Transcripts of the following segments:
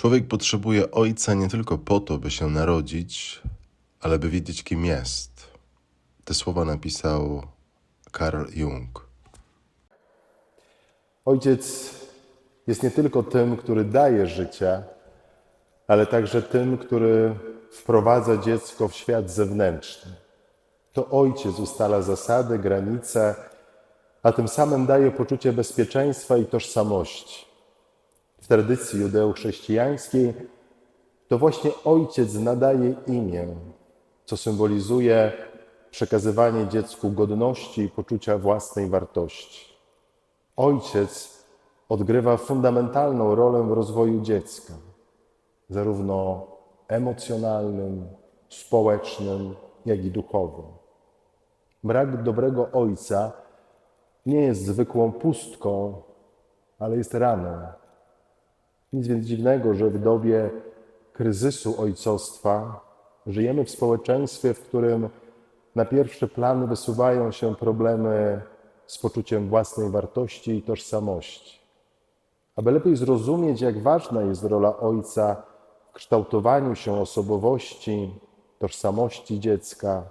Człowiek potrzebuje ojca nie tylko po to, by się narodzić, ale by wiedzieć, kim jest. Te słowa napisał Carl Jung. Ojciec jest nie tylko tym, który daje życie, ale także tym, który wprowadza dziecko w świat zewnętrzny. To ojciec ustala zasady, granice, a tym samym daje poczucie bezpieczeństwa i tożsamości. W tradycji judeo-chrześcijańskiej to właśnie ojciec nadaje imię, co symbolizuje przekazywanie dziecku godności i poczucia własnej wartości. Ojciec odgrywa fundamentalną rolę w rozwoju dziecka, zarówno emocjonalnym, społecznym, jak i duchowym. Brak dobrego ojca nie jest zwykłą pustką, ale jest raną. Nic więc dziwnego, że w dobie kryzysu ojcostwa żyjemy w społeczeństwie, w którym na pierwszy plan wysuwają się problemy z poczuciem własnej wartości i tożsamości. Aby lepiej zrozumieć, jak ważna jest rola ojca w kształtowaniu się osobowości, tożsamości dziecka,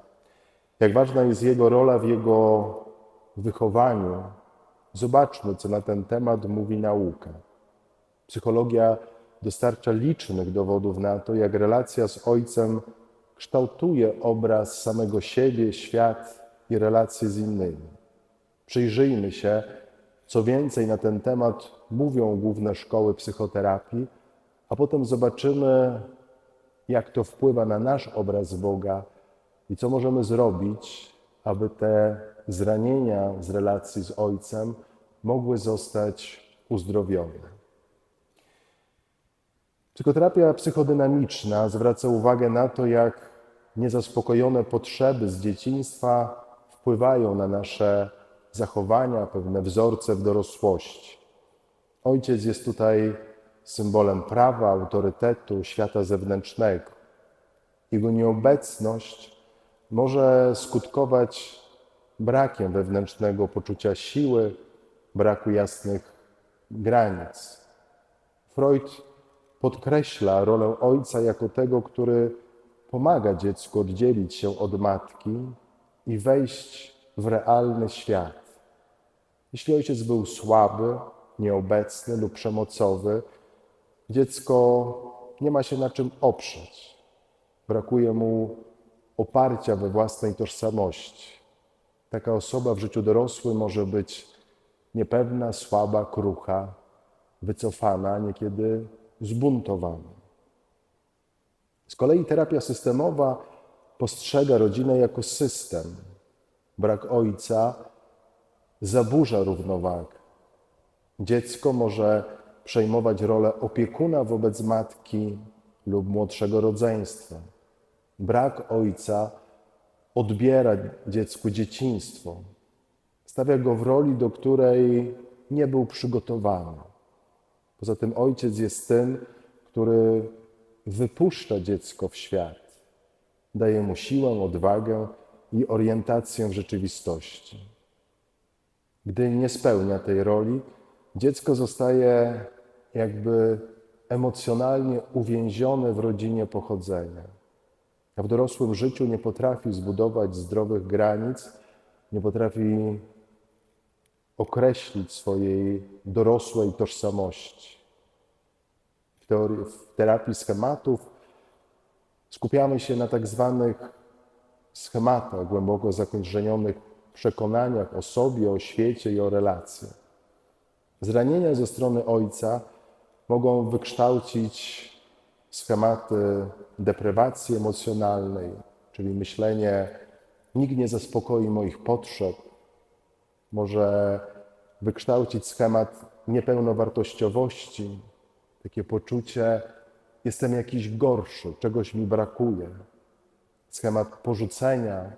jak ważna jest jego rola w jego wychowaniu, zobaczmy, co na ten temat mówi nauka. Psychologia dostarcza licznych dowodów na to, jak relacja z ojcem kształtuje obraz samego siebie, świat i relacje z innymi. Przyjrzyjmy się, co więcej na ten temat mówią główne szkoły psychoterapii, a potem zobaczymy, jak to wpływa na nasz obraz Boga i co możemy zrobić, aby te zranienia z relacji z Ojcem mogły zostać uzdrowione. Psychoterapia psychodynamiczna zwraca uwagę na to, jak niezaspokojone potrzeby z dzieciństwa wpływają na nasze zachowania, pewne wzorce w dorosłości. Ojciec jest tutaj symbolem prawa, autorytetu, świata zewnętrznego. Jego nieobecność może skutkować brakiem wewnętrznego poczucia siły, braku jasnych granic. Freud podkreśla rolę ojca jako tego, który pomaga dziecku oddzielić się od matki i wejść w realny świat. Jeśli ojciec był słaby, nieobecny lub przemocowy, dziecko nie ma się na czym oprzeć. Brakuje mu oparcia we własnej tożsamości. Taka osoba w życiu dorosłym może być niepewna, słaba, krucha, wycofana, niekiedy zbuntowana. Z kolei terapia systemowa postrzega rodzinę jako system. Brak ojca zaburza równowagę. Dziecko może przejmować rolę opiekuna wobec matki lub młodszego rodzeństwa. Brak ojca odbiera dziecku dzieciństwo, stawia go w roli, do której nie był przygotowany. Poza tym ojciec jest tym, który wypuszcza dziecko w świat, daje mu siłę, odwagę i orientację w rzeczywistości. Gdy nie spełnia tej roli, dziecko zostaje jakby emocjonalnie uwięzione w rodzinie pochodzenia. A w dorosłym życiu nie potrafi zbudować zdrowych granic, nie potrafi określić swojej dorosłej tożsamości. W, teorii, w terapii schematów skupiamy się na tak zwanych schematach głęboko zakorzenionych przekonaniach o sobie, o świecie i o relacjach. Zranienia ze strony ojca mogą wykształcić schematy deprywacji emocjonalnej, czyli myślenie, nikt nie zaspokoi moich potrzeb, może wykształcić schemat niepełnowartościowości, takie poczucie, jestem jakiś gorszy, czegoś mi brakuje. Schemat porzucenia,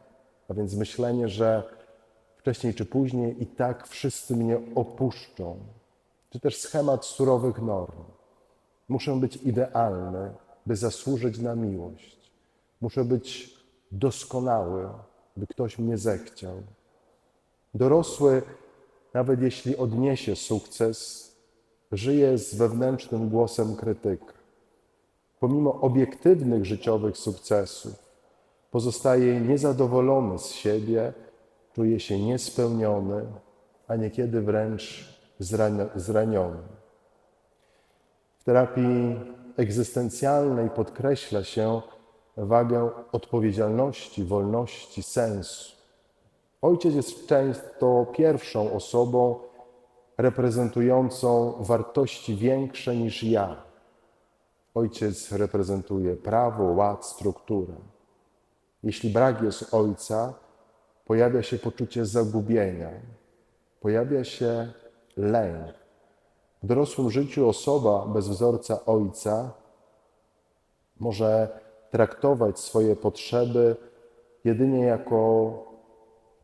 a więc myślenie, że wcześniej czy później i tak wszyscy mnie opuszczą. Czy też schemat surowych norm. Muszę być idealny, by zasłużyć na miłość. Muszę być doskonały, by ktoś mnie zechciał. Dorosły, nawet jeśli odniesie sukces, żyje z wewnętrznym głosem krytyka. pomimo obiektywnych życiowych sukcesów, pozostaje niezadowolony z siebie, czuje się niespełniony, a niekiedy wręcz zrani- zraniony. W terapii egzystencjalnej podkreśla się wagę odpowiedzialności, wolności, sensu. Ojciec jest często pierwszą osobą reprezentującą wartości większe niż ja. Ojciec reprezentuje prawo, ład, strukturę. Jeśli brak jest ojca, pojawia się poczucie zagubienia, pojawia się lęk. W dorosłym życiu osoba bez wzorca ojca może traktować swoje potrzeby jedynie jako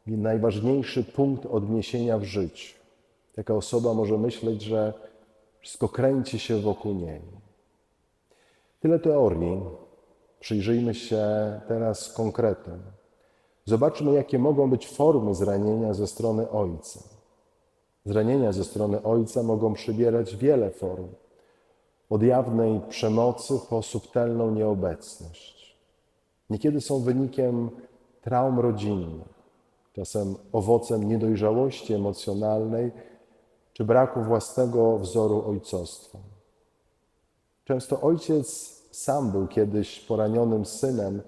najważniejszy punkt odniesienia w życiu. Taka osoba może myśleć, że wszystko kręci się wokół niej. Tyle teorii. Przyjrzyjmy się teraz konkretom. Zobaczmy, jakie mogą być formy zranienia ze strony ojca. Zranienia ze strony ojca mogą przybierać wiele form. Od jawnej przemocy po subtelną nieobecność. Niekiedy są wynikiem traum rodzinnych, czasem owocem niedojrzałości emocjonalnej czy braku własnego wzoru ojcostwa. Często ojciec sam był kiedyś poranionym synem,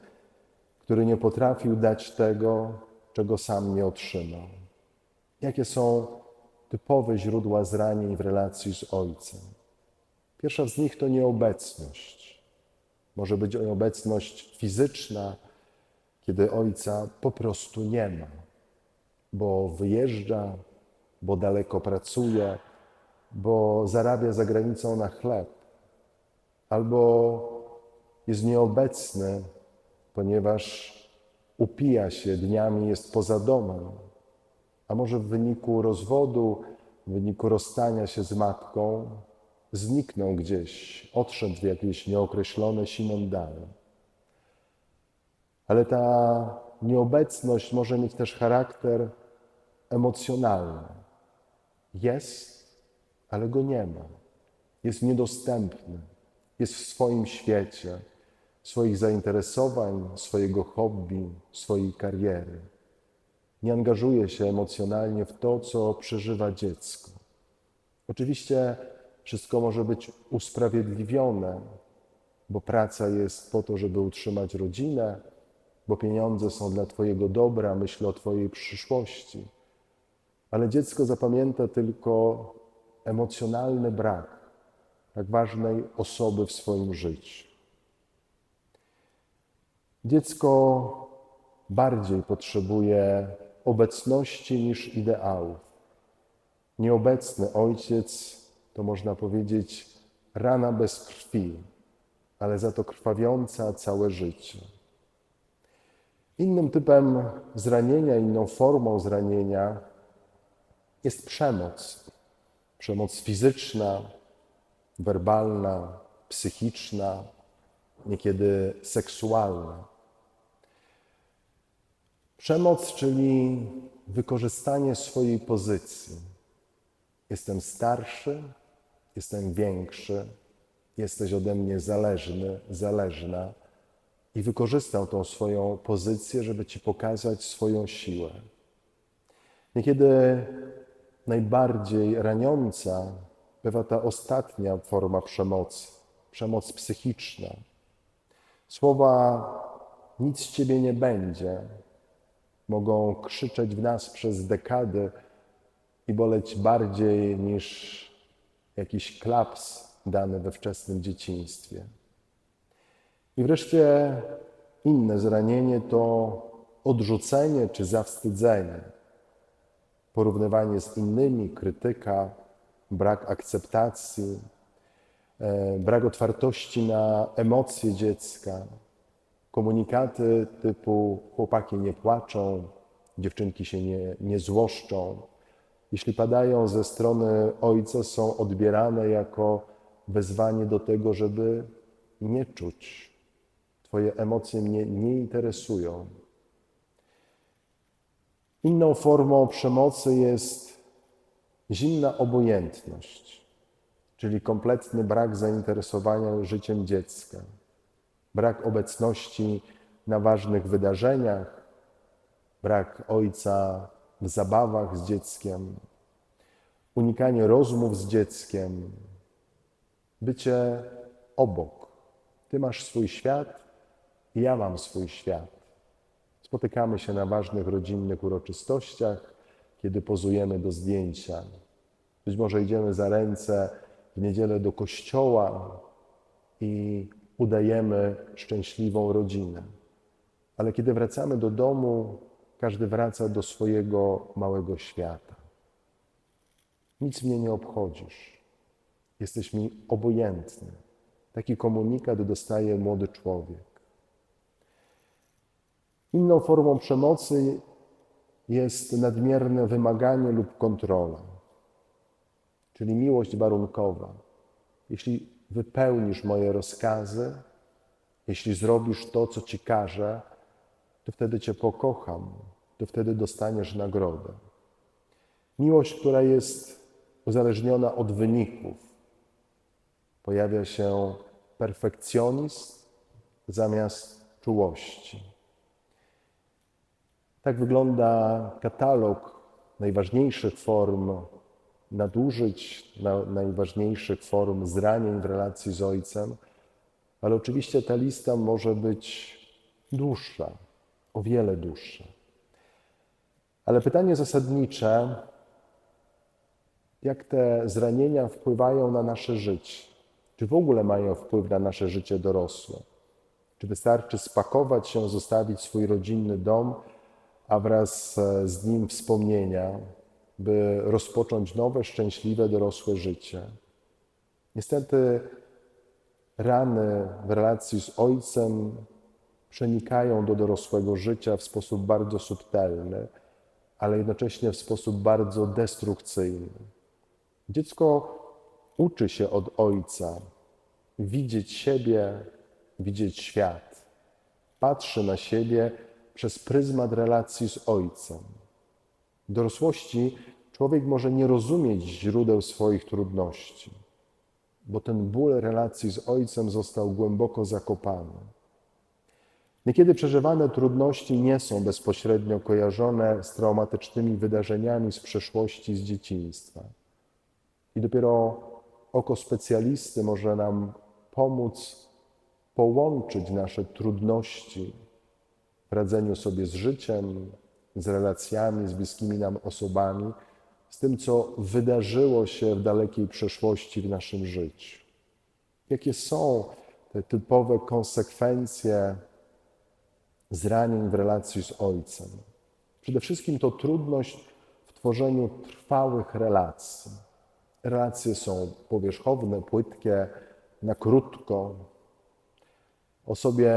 który nie potrafił dać tego, czego sam nie otrzymał. Jakie są typowe źródła zranień w relacji z ojcem? Pierwsza z nich to nieobecność. Może być nieobecność fizyczna, kiedy ojca po prostu nie ma, bo wyjeżdża, bo daleko pracuje, bo zarabia za granicą na chleb, albo jest nieobecny, ponieważ upija się dniami, jest poza domem, a może w wyniku rozwodu, w wyniku rozstania się z matką, zniknął gdzieś, odszedł w jakieś nieokreślone siną dale. Ale ta nieobecność może mieć też charakter emocjonalny. Jest, ale go nie ma. Jest niedostępny. Jest w swoim świecie, swoich zainteresowań, swojego hobby, swojej kariery. Nie angażuje się emocjonalnie w to, co przeżywa dziecko. Oczywiście wszystko może być usprawiedliwione, bo praca jest po to, żeby utrzymać rodzinę, bo pieniądze są dla Twojego dobra, myślę o Twojej przyszłości. Ale dziecko zapamięta tylko emocjonalny brak tak ważnej osoby w swoim życiu. Dziecko bardziej potrzebuje obecności niż ideałów. Nieobecny ojciec to można powiedzieć rana bez krwi, ale za to krwawiąca całe życie. Innym typem zranienia, inną formą zranienia jest przemoc. Przemoc fizyczna, werbalna, psychiczna, niekiedy seksualna. Przemoc, czyli wykorzystanie swojej pozycji. Jestem starszy, jestem większy, jesteś ode mnie zależny, zależna i wykorzystam tą swoją pozycję, żeby ci pokazać swoją siłę. Niekiedy najbardziej raniąca bywa ta ostatnia forma przemocy, przemoc psychiczna. Słowa nic z ciebie nie będzie mogą krzyczeć w nas przez dekady i boleć bardziej niż jakiś klaps dany we wczesnym dzieciństwie. I wreszcie inne zranienie to odrzucenie czy zawstydzenie, porównywanie z innymi, krytyka, brak akceptacji, e, brak otwartości na emocje dziecka, komunikaty typu chłopaki nie płaczą, dziewczynki się nie, nie złoszczą, jeśli padają ze strony ojca, są odbierane jako wezwanie do tego, żeby nie czuć. Twoje emocje mnie nie interesują. Inną formą przemocy jest zimna obojętność. czyli kompletny brak zainteresowania życiem dziecka, brak obecności na ważnych wydarzeniach, brak ojca w zabawach z dzieckiem, unikanie rozmów z dzieckiem, bycie obok. Ty masz swój świat, ja mam swój świat. Spotykamy się na ważnych rodzinnych uroczystościach, kiedy pozujemy do zdjęcia. Być może idziemy za ręce w niedzielę do kościoła i udajemy szczęśliwą rodzinę. Ale kiedy wracamy do domu, każdy wraca do swojego małego świata. Nic mnie nie obchodzisz. Jesteś mi obojętny. Taki komunikat dostaje młody człowiek. Inną formą przemocy jest nadmierne wymaganie lub kontrola, czyli miłość warunkowa. Jeśli wypełnisz moje rozkazy, jeśli zrobisz to, co ci każę, to wtedy cię pokocham, to wtedy dostaniesz nagrodę. Miłość, która jest uzależniona od wyników. Pojawia się perfekcjonizm zamiast czułości. Tak wygląda katalog najważniejszych form nadużyć, na, najważniejszych form zranień w relacji z Ojcem, ale oczywiście ta lista może być dłuższa, o wiele dłuższa. Ale pytanie zasadnicze, jak te zranienia wpływają na nasze życie? Czy w ogóle mają wpływ na nasze życie dorosłe? Czy wystarczy spakować się, zostawić swój rodzinny dom, a wraz e, z nim wspomnienia, by rozpocząć nowe, szczęśliwe, dorosłe życie? Niestety rany w relacji z Ojcem przenikają do dorosłego życia w sposób bardzo subtelny, ale jednocześnie w sposób bardzo destrukcyjny. Dziecko uczy się od ojca widzieć siebie, widzieć świat. Patrzy na siebie przez pryzmat relacji z ojcem. W dorosłości człowiek może nie rozumieć źródeł swoich trudności, bo ten ból relacji z ojcem został głęboko zakopany. Niekiedy przeżywane trudności nie są bezpośrednio kojarzone z traumatycznymi wydarzeniami z przeszłości, z dzieciństwa. I dopiero oko specjalisty może nam pomóc połączyć nasze trudności radzeniu sobie z życiem, z relacjami, z bliskimi nam osobami, z tym, co wydarzyło się w dalekiej przeszłości w naszym życiu. Jakie są te typowe konsekwencje zranień w relacji z Ojcem? Przede wszystkim to trudność w tworzeniu trwałych relacji relacje są powierzchowne, płytkie, na krótko. Osobie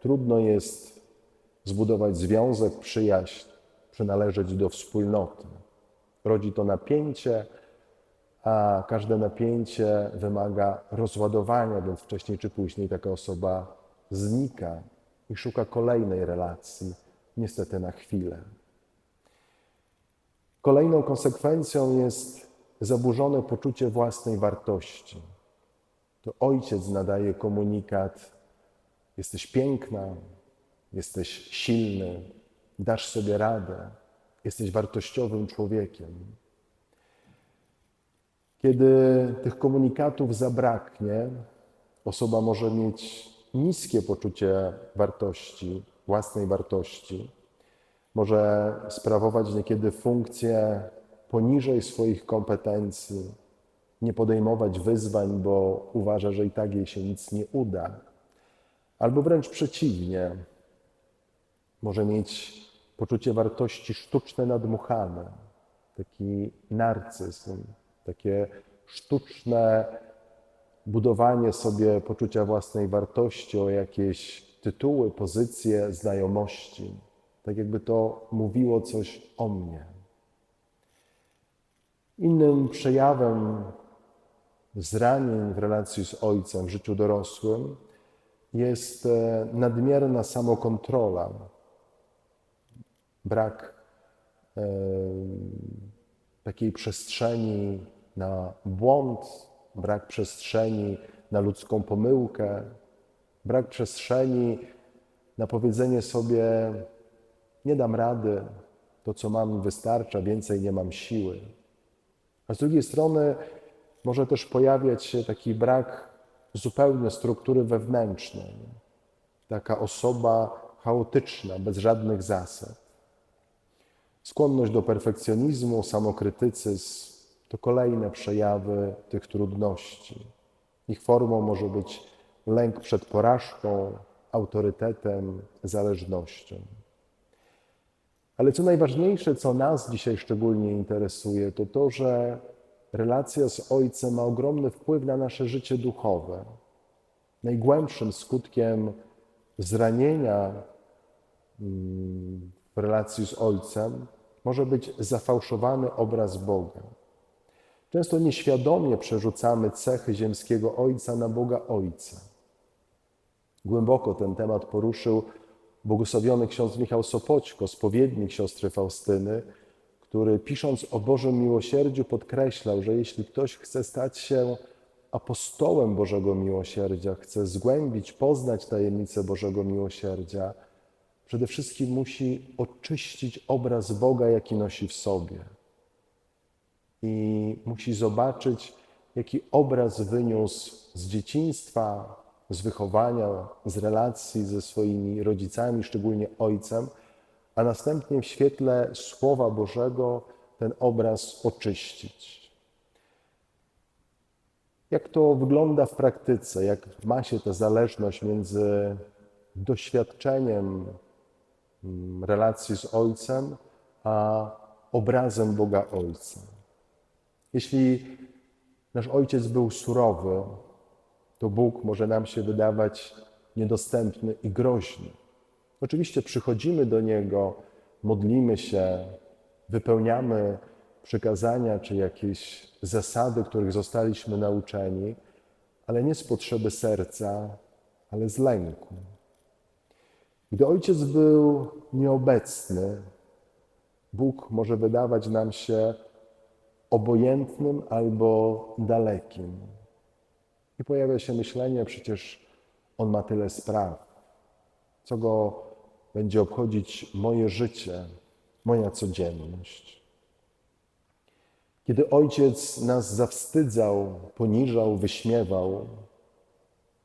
trudno jest zbudować związek, przyjaźń, przynależeć do wspólnoty. Rodzi to napięcie, a każde napięcie wymaga rozładowania, więc wcześniej czy później taka osoba znika i szuka kolejnej relacji, niestety na chwilę. Kolejną konsekwencją jest zaburzone poczucie własnej wartości. To ojciec nadaje komunikat: Jesteś piękna, jesteś silny, dasz sobie radę, jesteś wartościowym człowiekiem. Kiedy tych komunikatów zabraknie, osoba może mieć niskie poczucie wartości, własnej wartości, może sprawować niekiedy funkcję poniżej swoich kompetencji, nie podejmować wyzwań, bo uważa, że i tak jej się nic nie uda. Albo wręcz przeciwnie, może mieć poczucie wartości sztuczne nadmuchane, taki narcyzm, takie sztuczne budowanie sobie poczucia własnej wartości o jakieś tytuły, pozycje, znajomości, tak jakby to mówiło coś o mnie. Innym przejawem zranień w relacji z ojcem w życiu dorosłym jest e, nadmierna samokontrola, brak e, takiej przestrzeni na błąd, brak przestrzeni na ludzką pomyłkę, brak przestrzeni na powiedzenie sobie: Nie dam rady, to co mam wystarcza, więcej nie mam siły. A z drugiej strony może też pojawiać się taki brak zupełnie struktury wewnętrznej. Taka osoba chaotyczna, bez żadnych zasad. Skłonność do perfekcjonizmu, samokrytycyzm to kolejne przejawy tych trudności. Ich formą może być lęk przed porażką, autorytetem, zależnością. Ale co najważniejsze, co nas dzisiaj szczególnie interesuje, to to, że relacja z Ojcem ma ogromny wpływ na nasze życie duchowe. Najgłębszym skutkiem zranienia mm, w relacji z Ojcem może być zafałszowany obraz Boga. Często nieświadomie przerzucamy cechy ziemskiego Ojca na Boga Ojca. Głęboko ten temat poruszył błogosławiony ksiądz Michał Sopoćko, spowiednik siostry Faustyny, który pisząc o Bożym miłosierdziu podkreślał, że jeśli ktoś chce stać się apostołem Bożego miłosierdzia, chce zgłębić, poznać tajemnicę Bożego miłosierdzia, przede wszystkim musi oczyścić obraz Boga, jaki nosi w sobie. I musi zobaczyć, jaki obraz wyniósł z dzieciństwa, z wychowania, z relacji ze swoimi rodzicami, szczególnie ojcem, a następnie w świetle Słowa Bożego ten obraz oczyścić. Jak to wygląda w praktyce? Jak ma się ta zależność między doświadczeniem relacji z Ojcem, a obrazem Boga Ojca? Jeśli nasz Ojciec był surowy, to Bóg może nam się wydawać niedostępny i groźny. Oczywiście przychodzimy do Niego, modlimy się, wypełniamy przykazania czy jakieś zasady, których zostaliśmy nauczeni, ale nie z potrzeby serca, ale z lęku. Gdy ojciec był nieobecny, Bóg może wydawać nam się obojętnym albo dalekim. I pojawia się myślenie, przecież on ma tyle spraw, co go będzie obchodzić moje życie, moja codzienność. Kiedy ojciec nas zawstydzał, poniżał, wyśmiewał,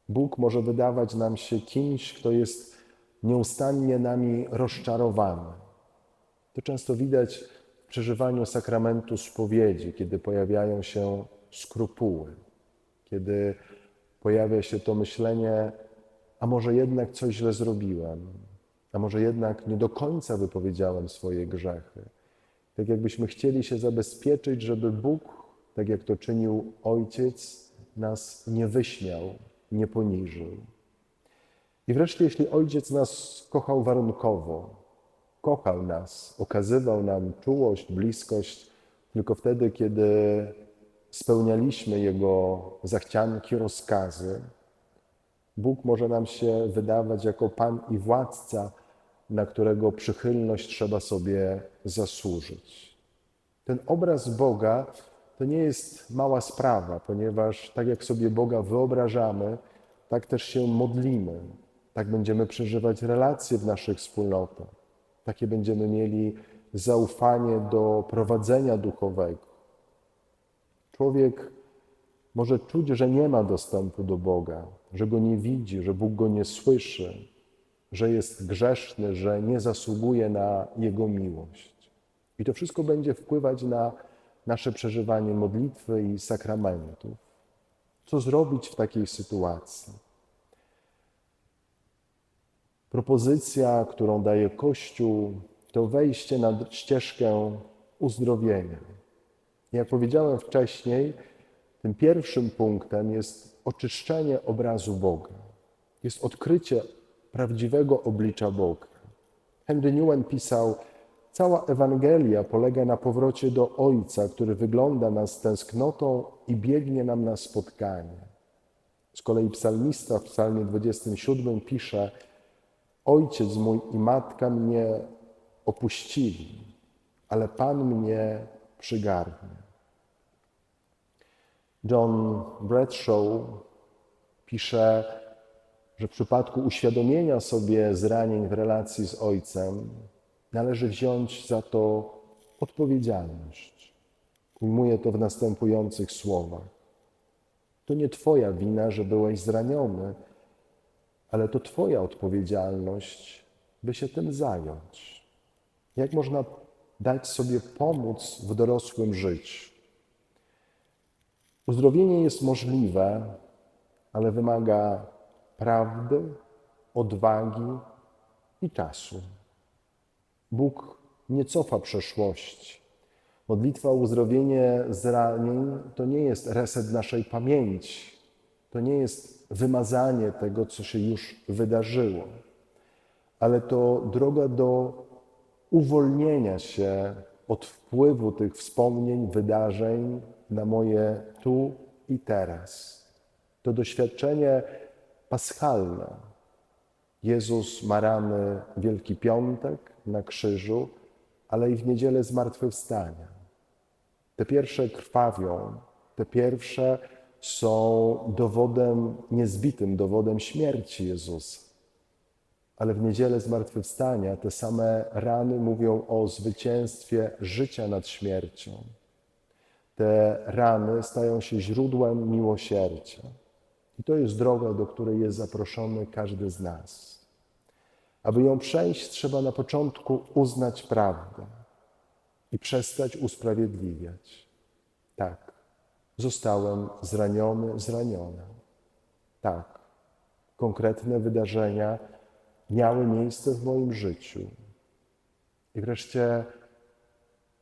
Bóg może wydawać nam się kimś, kto jest nieustannie nami rozczarowany. To często widać w przeżywaniu sakramentu spowiedzi, kiedy pojawiają się skrupuły, kiedy pojawia się to myślenie, a może jednak coś źle zrobiłem, a może jednak nie do końca wypowiedziałem swoje grzechy. Tak jakbyśmy chcieli się zabezpieczyć, żeby Bóg, tak jak to czynił Ojciec, nas nie wyśmiał, nie poniżył. I wreszcie, jeśli Ojciec nas kochał warunkowo, kochał nas, okazywał nam czułość, bliskość tylko wtedy, kiedy spełnialiśmy Jego zachcianki, rozkazy, Bóg może nam się wydawać jako Pan i Władca, na którego przychylność trzeba sobie zasłużyć. Ten obraz Boga to nie jest mała sprawa, ponieważ tak jak sobie Boga wyobrażamy, tak też się modlimy, tak będziemy przeżywać relacje w naszych wspólnotach, takie będziemy mieli zaufanie do prowadzenia duchowego. Człowiek może czuć, że nie ma dostępu do Boga, że go nie widzi, że Bóg go nie słyszy, że jest grzeszny, że nie zasługuje na Jego miłość. I to wszystko będzie wpływać na nasze przeżywanie modlitwy i sakramentów. Co zrobić w takiej sytuacji? Propozycja, którą daje Kościół, to wejście na ścieżkę uzdrowienia. Jak powiedziałem wcześniej, tym pierwszym punktem jest oczyszczenie obrazu Boga. Jest odkrycie prawdziwego oblicza Boga. Henry Newen pisał, cała Ewangelia polega na powrocie do Ojca, który wygląda nas tęsknotą i biegnie nam na spotkanie. Z kolei psalmista w psalmie 27 pisze, Ojciec mój i matka mnie opuścili, ale Pan mnie przygarnie. John Bradshaw pisze, że w przypadku uświadomienia sobie zranień w relacji z Ojcem należy wziąć za to odpowiedzialność. Ujmuje to w następujących słowach. To nie Twoja wina, że byłeś zraniony, ale to Twoja odpowiedzialność, by się tym zająć. Jak można dać sobie pomóc w dorosłym życiu? Uzdrowienie jest możliwe, ale wymaga prawdy, odwagi i czasu. Bóg nie cofa przeszłości. Modlitwa o uzdrowienie zranień to nie jest reset naszej pamięci, to nie jest wymazanie tego, co się już wydarzyło, ale to droga do uwolnienia się od wpływu tych wspomnień, wydarzeń na moje tu i teraz. To doświadczenie paschalne. Jezus ma rany Wielki Piątek na krzyżu, ale i w niedzielę zmartwychwstania. Te pierwsze krwawią, te pierwsze są dowodem, niezbitym dowodem śmierci Jezusa. Ale w niedzielę zmartwychwstania te same rany mówią o zwycięstwie życia nad śmiercią. Te rany stają się źródłem miłosierdzia. I to jest droga, do której jest zaproszony każdy z nas. Aby ją przejść, trzeba na początku uznać prawdę i przestać usprawiedliwiać. Tak, zostałem zraniony, zraniona. Tak, konkretne wydarzenia miały miejsce w moim życiu. I wreszcie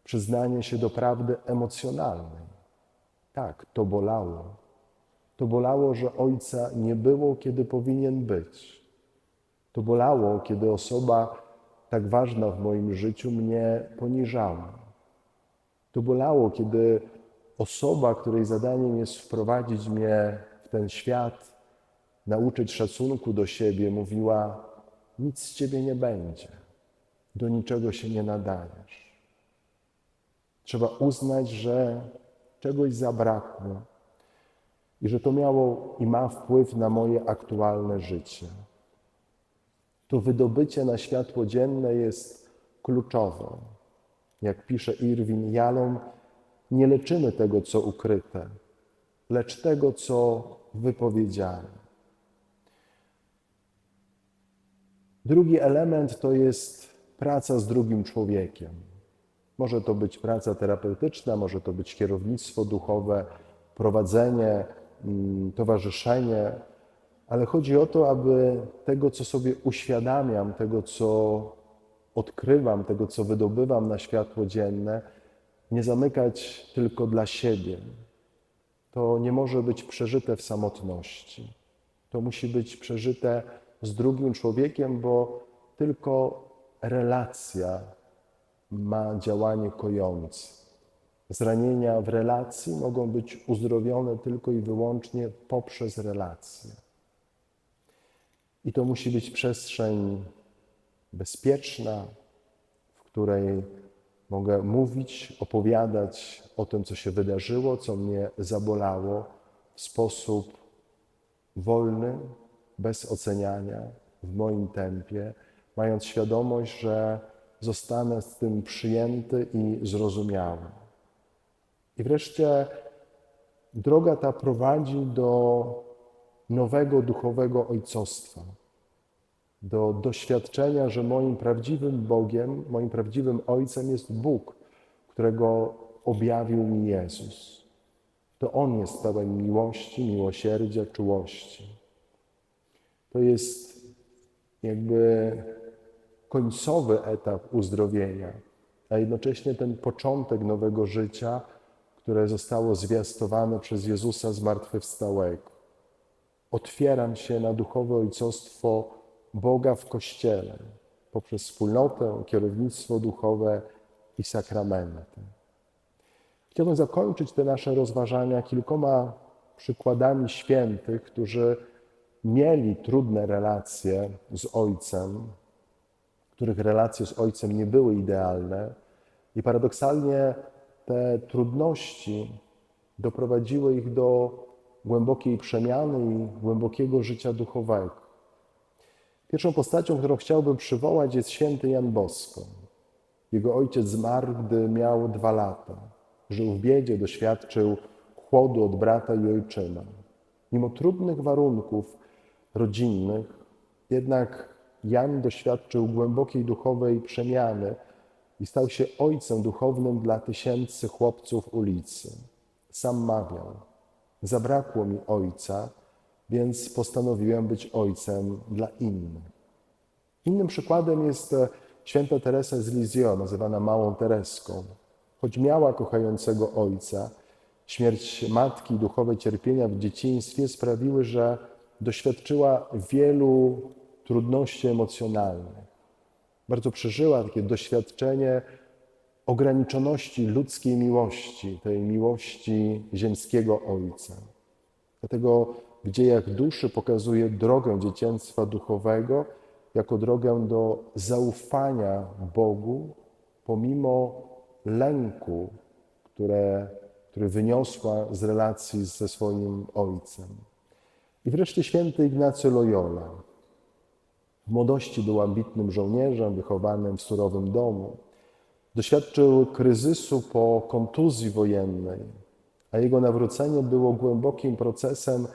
przyznanie się do prawdy emocjonalnej. Tak, to bolało. To bolało, że ojca nie było, kiedy powinien być. To bolało, kiedy osoba tak ważna w moim życiu mnie poniżała. To bolało, kiedy osoba, której zadaniem jest wprowadzić mnie w ten świat, nauczyć szacunku do siebie, mówiła: Nic z ciebie nie będzie, do niczego się nie nadajesz. Trzeba uznać, że czegoś zabrakło i że to miało i ma wpływ na moje aktualne życie. To wydobycie na światło dzienne jest kluczowe. Jak pisze Irwin Jalom, nie leczymy tego, co ukryte, lecz tego, co wypowiedziane. Drugi element to jest praca z drugim człowiekiem. Może to być praca terapeutyczna, może to być kierownictwo duchowe, prowadzenie, mm, towarzyszenie, ale chodzi o to, aby tego, co sobie uświadamiam, tego, co odkrywam, tego, co wydobywam na światło dzienne, nie zamykać tylko dla siebie. To nie może być przeżyte w samotności. To musi być przeżyte z drugim człowiekiem, bo tylko relacja ma działanie kojące. Zranienia w relacji mogą być uzdrowione tylko i wyłącznie poprzez relacje. I to musi być przestrzeń bezpieczna, w której mogę mówić, opowiadać o tym, co się wydarzyło, co mnie zabolało w sposób wolny, bez oceniania, w moim tempie, mając świadomość, że zostanę z tym przyjęty i zrozumiały. I wreszcie droga ta prowadzi do nowego duchowego ojcostwa, do doświadczenia, że moim prawdziwym Bogiem, moim prawdziwym Ojcem jest Bóg, którego objawił mi Jezus. To On jest pełen miłości, miłosierdzia, czułości. To jest jakby końcowy etap uzdrowienia, a jednocześnie ten początek nowego życia, które zostało zwiastowane przez Jezusa zmartwychwstałego. Otwieram się na duchowe ojcostwo Boga w Kościele poprzez wspólnotę, kierownictwo duchowe i sakramenty. Chciałbym zakończyć te nasze rozważania kilkoma przykładami świętych, którzy mieli trudne relacje z Ojcem, których relacje z Ojcem nie były idealne. I paradoksalnie te trudności doprowadziły ich do głębokiej przemiany i głębokiego życia duchowego. Pierwszą postacią, którą chciałbym przywołać, jest święty Jan Bosko. Jego ojciec zmarł, gdy miał dwa lata. Żył w biedzie, doświadczył chłodu od brata i ojczyma. Mimo trudnych warunków rodzinnych, jednak Jan doświadczył głębokiej duchowej przemiany i stał się ojcem duchownym dla tysięcy chłopców ulicy. Sam mawiał: Zabrakło mi ojca, więc postanowiłem być ojcem dla innych. Innym przykładem jest e, święta Teresa z Lisieux, nazywana Małą Tereską. Choć miała kochającego ojca, śmierć matki i duchowe cierpienia w dzieciństwie sprawiły, że doświadczyła wielu trudności emocjonalnych. Bardzo przeżyła takie doświadczenie ograniczoności ludzkiej miłości, tej miłości ziemskiego ojca. Dlatego w dziejach duszy pokazuje drogę dzieciństwa duchowego jako drogę do zaufania Bogu, pomimo lęku, które, który wyniosła z relacji ze swoim ojcem. I wreszcie święty Ignacy Loyola. W młodości był ambitnym żołnierzem wychowanym w surowym domu. Doświadczył kryzysu po kontuzji wojennej, a jego nawrócenie było głębokim procesem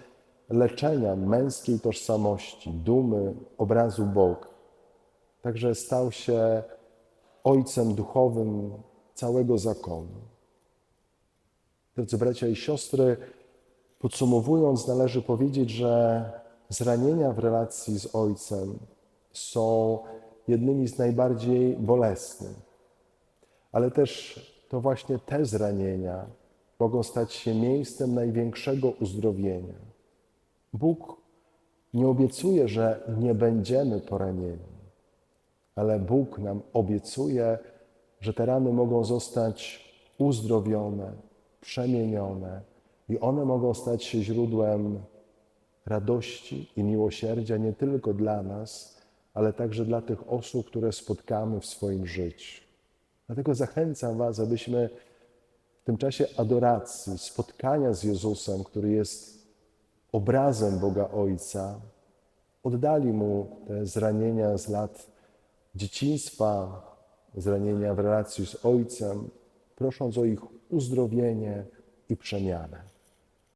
leczenia męskiej tożsamości, dumy, obrazu Boga. Także stał się ojcem duchowym całego zakonu. Drodzy bracia i siostry, podsumowując, należy powiedzieć, że zranienia w relacji z ojcem są jednymi z najbardziej bolesnych, ale też to właśnie te zranienia mogą stać się miejscem największego uzdrowienia. Bóg nie obiecuje, że nie będziemy poranieni, ale Bóg nam obiecuje, że te rany mogą zostać uzdrowione, przemienione i one mogą stać się źródłem radości i miłosierdzia nie tylko dla nas, ale także dla tych osób, które spotkamy w swoim życiu. Dlatego zachęcam Was, abyśmy w tym czasie adoracji, spotkania z Jezusem, który jest obrazem Boga Ojca, oddali Mu te zranienia z lat dzieciństwa, zranienia w relacji z Ojcem, prosząc o ich uzdrowienie i przemianę.